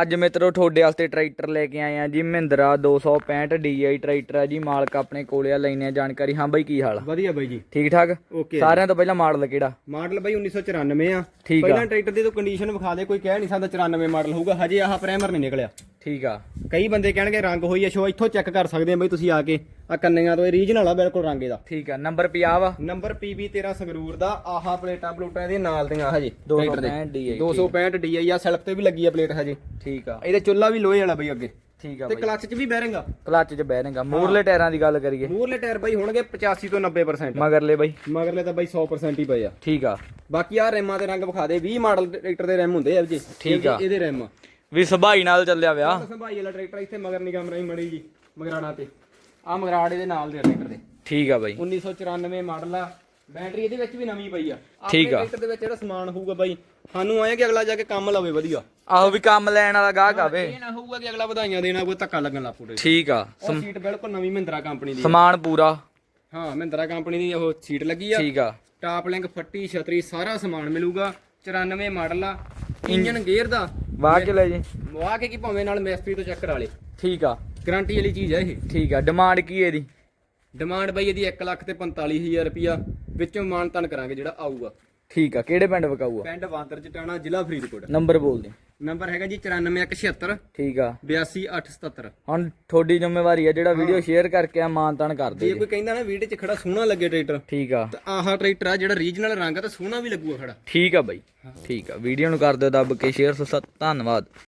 ਅੱਜ ਮਿੱਤਰੋ ਤੁਹਾਡੇ ਵਾਸਤੇ ਟਰੈਕਟਰ ਲੈ ਕੇ ਆਏ ਆ ਜੀ ਮਹਿੰਦਰਾ 265 DI ਟਰੈਕਟਰ ਆ ਜੀ ਮਾਲਕ ਆਪਣੇ ਕੋਲੇ ਆ ਲੈਣੇ ਆ ਜਾਣਕਾਰੀ। ਹਾਂ ਬਾਈ ਕੀ ਹਾਲ ਆ? ਵਧੀਆ ਬਾਈ ਜੀ। ਠੀਕ ਠਾਕ? ਓਕੇ। ਸਾਰਿਆਂ ਤੋਂ ਪਹਿਲਾਂ ਮਾਡਲ ਕਿਹੜਾ? ਮਾਡਲ ਬਾਈ 1994 ਆ। ਠੀਕ ਆ। ਪਹਿਲਾਂ ਟਰੈਕਟਰ ਦੀ ਤੂੰ ਕੰਡੀਸ਼ਨ ਵਿਖਾ ਦੇ ਕੋਈ ਕਹਿ ਨਹੀਂ ਸਕਦਾ 94 ਮਾਡਲ ਹੋਊਗਾ ਹਜੇ ਆਹ ਪ੍ਰਾਈਮਰ ਨਹੀਂ ਨਿਕਲਿਆ। ਠੀਕ ਆ। ਕਈ ਬੰਦੇ ਕਹਿਣਗੇ ਰੰਗ ਹੋਈ ਆ ਸ਼ੋ ਇੱਥੋਂ ਚੈੱਕ ਕਰ ਸਕਦੇ ਆ ਬਾਈ ਤੁਸੀਂ ਆ ਕੇ। ਆ ਕੰਨੀਆਂ ਤੋਂ ਇਹ ਰੀਜਨਲ ਆ ਬਿਲਕੁਲ ਰੰਗ ਇਹਦਾ। ਠੀਕ ਆ ਨੰਬਰ 50 ਵਾ। ਨੰਬਰ PB 13 ਸੰਗਰੂਰ ਦਾ ਆਹਾ ਪਲੇਟਾਂ ਪਲੂਟਾਂ ਇਹਦੀਆਂ ਨਾਲ ਦੀਆਂ ਹਜੇ 265 DI 265 DI ਆ ਸੈਲਫ ਤੇ ਵੀ ਲੱਗੀ ਆ ਪਲੇਟ ਹਜੇ। ਠੀਕ ਆ। ਇਹਦੇ ਚੁੱਲਾ ਵੀ ਲੋਹੇ ਵਾਲਾ ਬਾਈ ਅੱਗੇ। ਠੀਕ ਆ ਤੇ ਕਲੱਚ 'ਚ ਵੀ ਬੈਰਿੰਗ ਆ ਕਲੱਚ 'ਚ ਬਹਿਣੇਗਾ ਮੂਰਲੇ ਟਾਇਰਾਂ ਦੀ ਗੱਲ ਕਰੀਏ। ਮੂਰਲੇ ਟਾਇਰ ਬਾਈ ਹੋਣਗੇ 85 ਤੋਂ 90% ਮਗਰਲੇ ਬਾਈ। ਮਗਰਲੇ ਤਾਂ ਬਾਈ 100% ਹੀ ਪਏ ਆ। ਠੀਕ ਆ। ਬਾਕੀ ਆ ਰੈਮਾਂ ਦੇ ਰੰਗ ਵਿਖਾ ਦੇ 20 ਮਾਡਲ ਟਰੈਕਟਰ ਦੇ ਰੈਮ ਹੁੰਦੇ ਆ ਜੀ। ਠੀਕ ਆ। ਇਹਦੇ ਰੈਮ। ਵੀ ਸਭਾਈ ਨਾਲ ਚੱਲਿਆ ਵਿਆਹ। ਸੰਭਾਈ ਵਾਲਾ ਟਰੈਕਟਰ ਇੱਥੇ ਮਗਰ ਨਿਗਮ ਰਹੀ ਮੜੀ ਜੀ ਮਗਰਾਣਾ ਤੇ। ਆ ਮਗਰਾੜ ਇਹਦੇ ਨਾਲ ਦੇ ਟਰੈਕਟਰ ਦੇ ਠੀਕ ਆ ਬਾਈ। 1994 ਮਾਡਲ ਆ। ਬੈਟਰੀ ਇਹਦੇ ਵਿੱਚ ਵੀ ਨਵੀਂ ਪਈ ਆ। ਆਪਣੇ ਠੀਕ ਆ। ਟਰੈਕਟਰ ਦੇ ਵਿੱਚ ਜਿਹੜਾ ਸਮਾਨ ਹੋਊਗਾ ਬਾਈ ਸਾਨੂੰ ਆਏ ਕਿ ਅਗਲਾ ਜਾ ਕੇ ਕੰਮ ਲਵੇ ਵਧੀਆ। ਆਹੋ ਵੀ ਕੰਮ ਲੈਣ ਵਾਲਾ ਗਾਹਕ ਆਵੇ। ਇਹ ਨਾ ਹੋਊਗਾ ਕਿ ਅਗਲਾ ਵਧਾਈਆਂ ਦੇਣਾ ਕੋਈ ਧੱਕਾ ਲੱਗਣ ਲੱਗ ਪੂਰੇ ਠੀਕ ਆ। ਉਹ ਸੀਟ ਬਿਲਕੁਲ ਨਵੀਂ ਮਹਿੰਦਰਾ ਕੰਪਨੀ ਦੀ ਆ। ਸਮਾਨ ਪੂਰਾ। ਹਾਂ ਮਹਿੰਦਰਾ ਕੰਪਨੀ ਦੀ ਉਹ ਸੀਟ ਲੱਗੀ ਆ। ਠੀਕ ਆ। ਟਾਪ ਲਿੰਕ ਫੱਟੀ ਛਤਰੀ ਸਾਰਾ ਸਮਾਨ ਮਿਲੂਗਾ। 94 ਮਾਡਲ ਆ। ਇੰਜਨ ਗੇਅਰ ਦਾ। ਵਾਹ ਕੇ ਲੈ ਜੀ। ਵਾਹ ਕੇ ਕੀ ਭਾਵੇਂ ਨਾਲ ਮਿਸਤਰੀ ਤੋਂ ਚੈੱਕ ਕਰਾ ਲੇ। ਠੀਕ ਆ। ਗਾਰੰਟੀ ਵਾਲੀ ਚੀਜ਼ ਆ ਇਹ। ਠੀਕ ਆ ਡਿਮਾਂਡ ਕੀ ਹੈ ਇਹਦੀ? ਡਿਮਾਂਡ ਬਾਈ ਇਹਦੀ 1 ਲੱਖ ਤੇ 45000 ਰੁਪਿਆ ਵਿੱਚੋਂ ਮਾਨਤਨ ਕਰਾਂਗੇ ਜਿਹੜਾ ਆਊਗਾ। ਠੀਕ ਆ ਕਿਹੜੇ ਪਿੰਡ ਵਕਾਊਆ ਪਿੰਡ ਵਾਂਦਰ ਚਟਾਣਾ ਜ਼ਿਲ੍ਹਾ ਫਰੀਦਕੋਟ। ਨੰਬਰ ਬੋਲ ਦੇ। ਨੰਬਰ ਹੈਗਾ ਜੀ 94176 ਠੀਕ ਆ। 82877 ਹੁਣ ਤੁਹਾਡੀ ਜ਼ਿੰਮੇਵਾਰੀ ਆ ਜਿਹੜਾ ਵੀਡੀਓ ਸ਼ੇਅਰ ਕਰਕੇ ਆ ਮਾਨਤਾਨ ਕਰ ਦਿਓ ਜੀ। ਕੋਈ ਕਹਿੰਦਾ ਨਾ ਵੀਡੀਓ 'ਚ ਖੜਾ ਸੋਹਣਾ ਲੱਗੇ ਟਰੈਕਟਰ ਠੀਕ ਆ। ਤਾਂ ਆਹ ਟਰੈਕਟਰ ਆ ਜਿਹੜਾ ਰੀਜਨਲ ਰੰਗ ਆ ਤੇ ਸੋਹਣਾ ਵੀ ਲੱਗੂਗਾ ਖੜਾ। ਠੀਕ ਆ ਬਾਈ ਠੀਕ ਆ। ਵੀਡੀਓ ਨੂੰ ਕਰ ਦਿਓ ਦੱਬ ਕੇ ਸ਼ੇਅਰ ਧੰਨਵਾਦ।